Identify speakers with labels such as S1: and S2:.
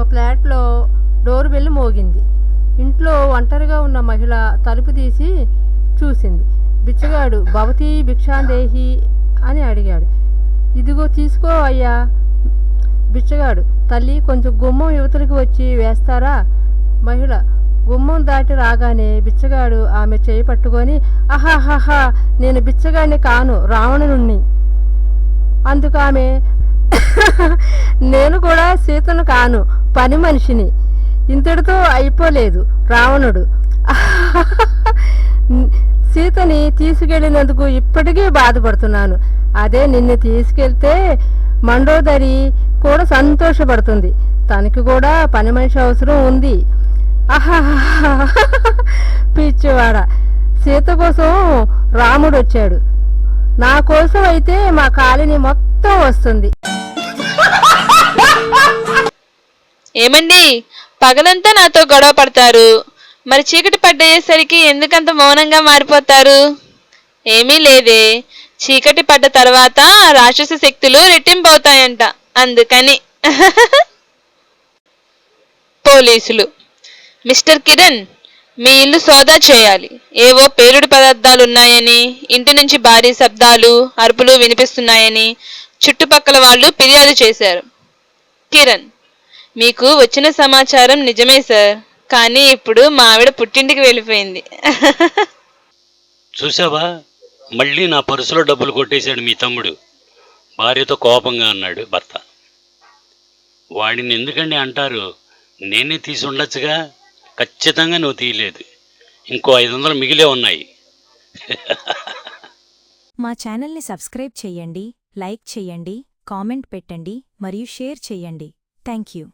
S1: ఒక ఫ్లాట్లో door bell మోగింది. ఇంట్లో ఒంటరిగా ఉన్న మహిళ తలుపు తీసి చూసింది. బిచ్చగాడు భవతి భిక్షాందేహి అని అడిగాడు. ఇదిగో తీసుకో అయ్యా. బిచ్చగాడు తల్లి కొంచెం గుమ్మం యువతలకు వచ్చి వేస్తారా? మహిళ గుమ్మం దాటి రాగానే బిచ్చగాడు ఆమె చేయి పట్టుకొని అహాహాహా నేను బిచ్చగాడిని కాను రావణుణ్ణి. అందుకు ఆమె నేను కూడా సీతను కాను పని మనిషిని. ఇంతటితో అయిపోలేదు రావణుడు. సీతని తీసుకెళ్ళినందుకు ఇప్పటికీ బాధపడుతున్నాను. అదే నిన్ను తీసుకెళ్తే మండోదరి కూడా సంతోషపడుతుంది. తనకి కూడా పని మనిషి అవసరం ఉంది. ఆహా పిచ్చివాడ. సీత కోసం రాముడు వచ్చాడు నా కోసం అయితే మా కాలిని మొత్తం వస్తుంది.
S2: ఏమండి? పగలంతా నాతో గొడవ పడతారు. మరి చీకటి పడ్డయ్యేసరికి ఎందుకంత మౌనంగా మారిపోతారు? ఏమీ లేదే. చీకటి పడ్డ తర్వాత రాక్షస శక్తులు రెట్టింపవుతాయంట. అందుకని. పోలీసులు. మిస్టర్ కిరణ్ మీ ఇల్లు సోదా చేయాలి. ఏవో పేలుడు పదార్థాలు ఉన్నాయని ఇంటి నుంచి భారీ శబ్దాలు అరుపులు వినిపిస్తున్నాయని చుట్టుపక్కల వాళ్ళు ఫిర్యాదు చేశారు. కిరణ్ మీకు వచ్చిన సమాచారం నిజమే సార్ కానీ ఇప్పుడు మా ఆవిడ పుట్టింటికి వెళ్ళిపోయింది.
S3: చూసావా మళ్ళీ నా పర్సులో డబ్బులు కొట్టేశాడు మీ తమ్ముడు. భార్యతో కోపంగా అన్నాడు భర్త. వాడిని ఎందుకండి అంటారు? నేనే తీసి ఉండొచ్చుగా? ఖచ్చితంగా నువ్వు తీయలేదు. ఇంకో ఐదు వందలు మిగిలే ఉన్నాయి.
S4: మా ఛానల్ని సబ్స్క్రైబ్ చెయ్యండి లైక్ చెయ్యండి కామెంట్ పెట్టండి మరియు షేర్ చెయ్యండి థ్యాంక్ యూ.